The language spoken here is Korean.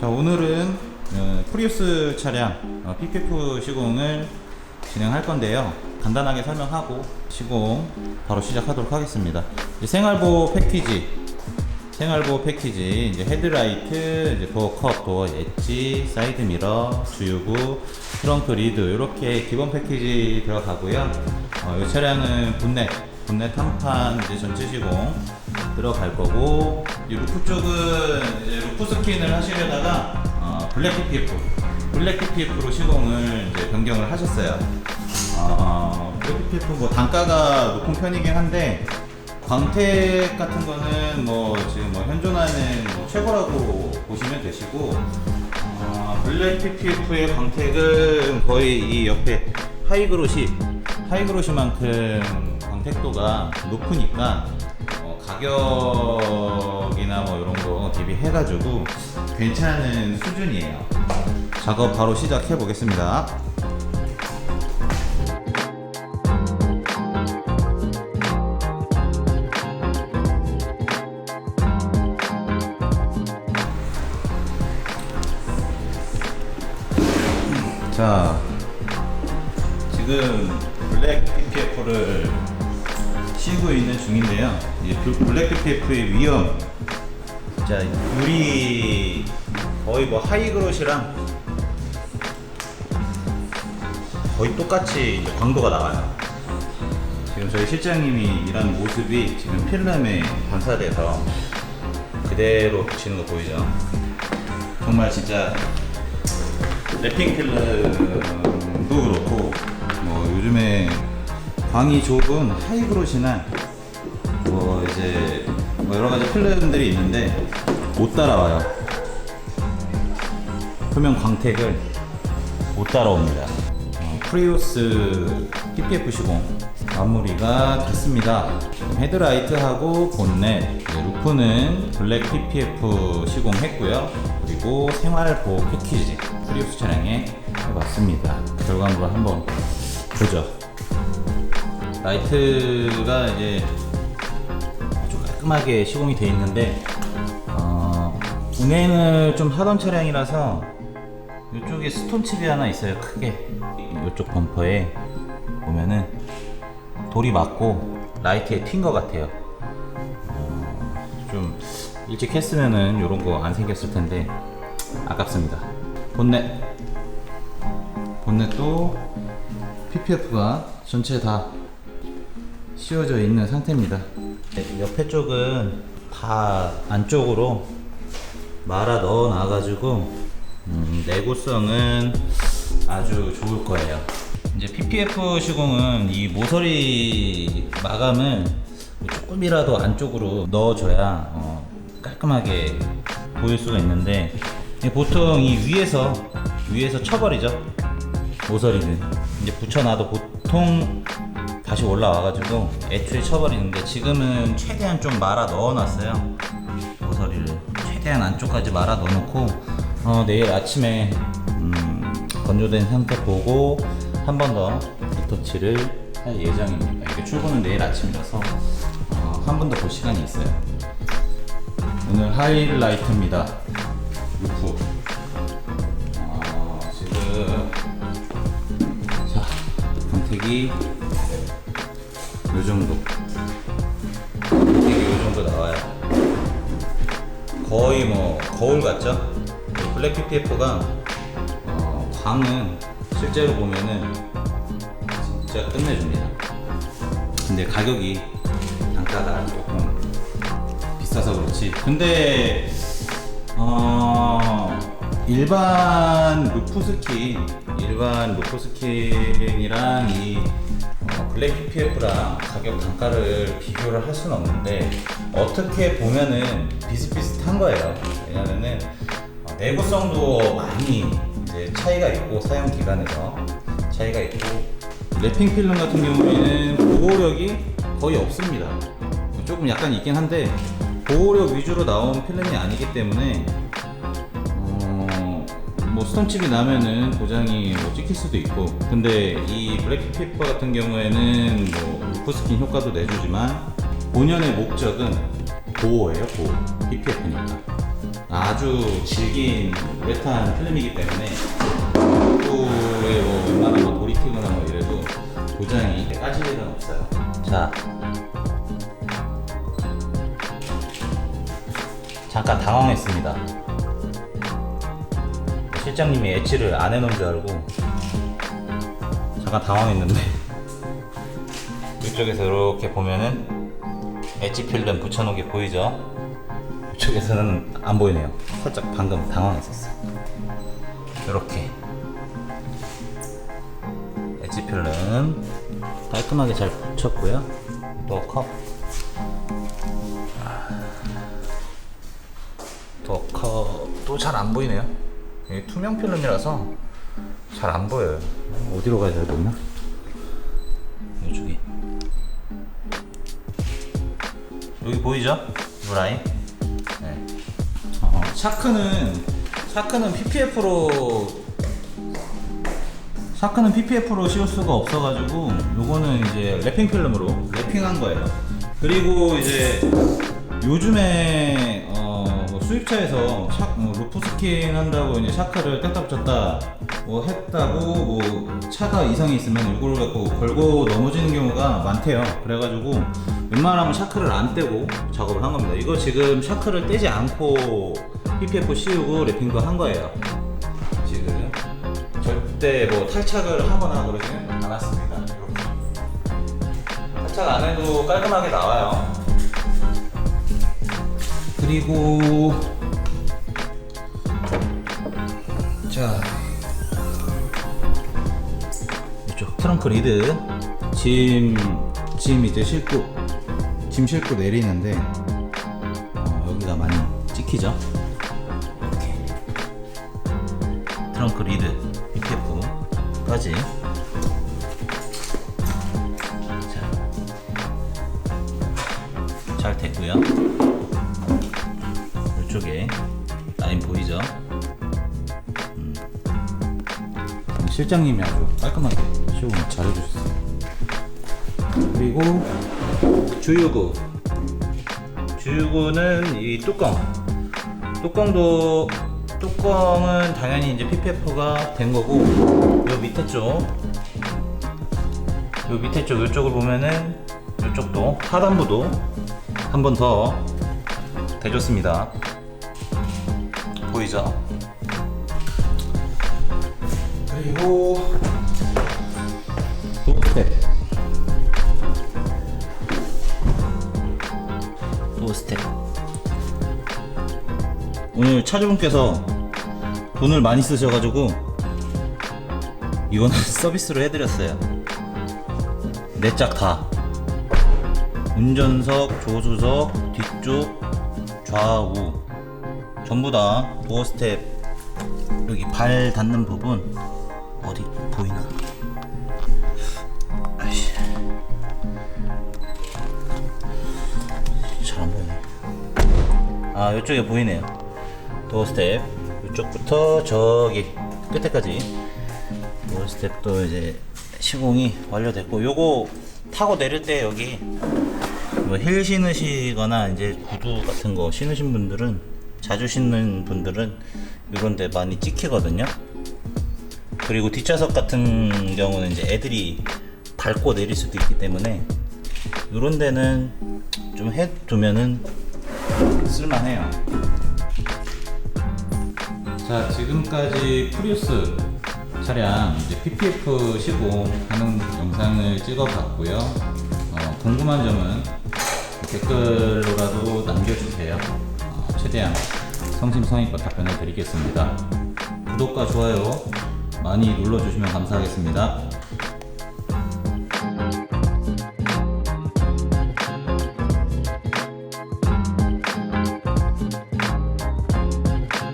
자 오늘은 어, 프리우스 차량 어, PPF 시공을 진행할 건데요. 간단하게 설명하고 시공 바로 시작하도록 하겠습니다. 생활보호 패키지, 생활보호 패키지 이제 헤드라이트, 이제 도어 컵, 도어 엣지, 사이드 미러, 주유구, 트렁크 리드 이렇게 기본 패키지 들어가고요. 어, 이 차량은 본넷, 본넷 한판 이제 전체 시공 들어갈 거고 이 루프 쪽은 이제 루프 스킨을 하시려다가 어, 블랙 PPF, 블랙 PPF로 시공을 이제 변경을 하셨어요. 어, 블랙 PPF 뭐 단가가 높은 편이긴 한데 광택 같은 거는 뭐 지금 뭐 현존하는 뭐 최고라고 보시면 되시고 어, 블랙 PPF의 광택은 거의 이 옆에 하이그로시 하이그로시만큼 광택도가 높으니까 어, 가격이나 뭐 이런 거 대비해가지고 괜찮은 수준이에요. 작업 바로 시작해 보겠습니다. 자, 지금 블랙 PPF를 씌우고 있는 중인데요. 이 블- 블랙 PPF의 위험, 자 유리 거의 뭐 하이그롯이랑 거의 똑같이 이제 광도가 나와요. 지금 저희 실장님이 일하는 모습이 지금 필름에 반사돼서 그대로 비치는 거 보이죠? 정말 진짜 랩핑 필름도 그렇고 뭐 요즘에 광이 좋은 하이그롯이나 뭐 이제 뭐 여러 가지 필름들이 있는데 못 따라와요. 표면 광택을 못 따라옵니다. 어, 프리우스 PPF 시공 마무리가 됐습니다. 헤드라이트하고 본넷, 이제 루프는 블랙 PPF 시공했고요. 그리고 생활보호 패키지 프리우스 차량에 해봤습니다. 결과물을 한번 보죠. 라이트가 이제 아주 깔끔하게 시공이 되어 있는데 어, 운행을 좀 하던 차량이라서 이쪽에 스톤칩이 하나 있어요 크게. 이쪽 범퍼에 보면은 돌이 맞고 라이트에 튄 것 같아요. 어, 좀 일찍 했으면은 이런 거 안 생겼을 텐데 아깝습니다. 본넷. 본넷도 PPF가 전체 다 씌워져 있는 상태입니다. 네, 옆에 쪽은 다 안쪽으로 말아 넣어 놔가지고 음, 내구성은 아주 좋을 거예요. 이제 PPF 시공은 이 모서리 마감을 조금이라도 안쪽으로 넣어줘야 어, 깔끔하게 보일 수가 있는데 보통 이 위에서 위에서 쳐버리죠 모서리는 이제 붙여놔도 보통 다시 올라와가지고 애초에 쳐버리는데 지금은 최대한 좀 말아 넣어놨어요. 모서리를 최대한 안쪽까지 말아 넣어놓고 어, 내일 아침에 음, 건조된 상태 보고 한 번 더 리터치를 할 예정입니다. 이게 출근은 내일 아침이라서 어, 한번 더 볼 시간이 있어요. 오늘 하이라이트입니다. 루프. 어, 지금 자 광택이 요 정도. 이게 요 정도 나와요. 거의 뭐 거울 같죠? 블랙 PPF가 어, 광은 실제로 보면은 진짜 끝내줍니다. 근데 가격이 단가가 조금 비싸서 그렇지. 근데 어 일반 루프 스킨 일반 루프 스킨이랑 이 어, 블랙 PPF랑 가격 단가를 비교를 할 수는 없는데 어떻게 보면은 비슷비슷한 거예요. 왜냐면은 어, 내구성도 많이 이제 차이가 있고 사용 기간에서 차이가 있고 랩핑 필름 같은 경우에는 보호력이 거의 없습니다. 조금 약간 있긴 한데 보호력 위주로 나온 필름이 아니기 때문에 어, 뭐 스톤칩이 나면은 도장이 뭐 찍힐 수도 있고 근데 이 블랙 피퍼 같은 경우에는 뭐 루프스킨 효과도 내주지만 본연의 목적은 보호예요 보호 PPF니까 아주 질긴 우레탄 필름이기 때문에 입구에 뭐 웬만한 뭐 돌이 튀거나 뭐 이래도 도장이 까질 일은 없어요. 자, 잠깐 당황했습니다. 실장님이 엣지를 안 해놓은 줄 알고 잠깐 당황했는데 이쪽에서 이렇게 보면은 엣지 필름 붙여놓은 게 보이죠? 이쪽에서는 안 보이네요. 살짝 방금 당황했었어. 이렇게 엣지 필름 깔끔하게 잘 붙였고요. 또 컵. 더커도 잘안 보이네요. 이게 투명 필름이라서 잘 안 보여요. 어디로 가야 잘 보이나? 이쪽이. 여기 보이죠? 이 라인. 네. 어, 샤크는 샤크는 PPF로 샤크는 PPF로 씌울 수가 없어가지고 요거는 이제 랩핑 필름으로 랩핑한 거예요. 그리고 이제 요즘에 어, 뭐 수입차에서 샤, 뭐 루프 스킨 한다고 이제 샤크를 뗐다 붙였다 뭐 했다고 뭐 차가 이상이 있으면 이걸 갖고 걸고 넘어지는 경우가 많대요. 그래가지고 웬만하면 샤크를 안 떼고 작업을 한 겁니다. 이거 지금 샤크를 떼지 않고 PPF 씌우고 랩핑도 한 거예요. 지금 절대 뭐 탈착을 하거나 그러지는 않았습니다. 탈착 안 해도 깔끔하게 나와요. 그리고. 자. 이쪽 트렁크 리드. 짐, 짐 이제 싣고 짐 싣고 내리는데 어, 여기가 많이 찍히죠? 이렇게 트렁크 리드 PPF까지. 자, 잘 됐고요 이쪽에 라인 보이죠? 음. 실장님이 아주 깔끔하게 시공을 잘 해주셨어요. 그리고 주유구. 주유구는 이 뚜껑. 뚜껑도 뚜껑은 당연히 이제 PPF가 된 거고 요 밑에 쪽. 요 밑에 쪽 이쪽을 보면은 이쪽도 하단부도 한 번 더 대줬습니다. 보이죠? 그리고 도스텝 도스텝. 오늘 차주분께서 돈을 많이 쓰셔가지고 이거는 서비스로 해드렸어요. 네 짝 다. 운전석, 조수석, 뒤쪽, 좌우 전부 다 도어 스텝 여기 발 닿는 부분 어디 보이나? 아이씨 잘 안 보이네. 아 이쪽에 보이네요. 도어 스텝 이쪽부터 저기 끝에까지 도어 스텝도 이제 시공이 완료됐고 요거 타고 내릴 때 여기 뭐 힐 신으시거나 이제 구두 같은 거 신으신 분들은 자주 신는 분들은 이런 데 많이 찍히거든요. 그리고 뒷좌석 같은 경우는 이제 애들이 밟고 내릴 수도 있기 때문에 이런 데는 좀 해두면은 쓸만해요. 자 지금까지 프리우스 차량 PPF 시공 하는 영상을 찍어봤고요. 어, 궁금한 점은 댓글로라도 남겨주세요. 어, 최대한 성심성의껏 답변을 드리겠습니다. 구독과 좋아요 많이 눌러주시면 감사하겠습니다.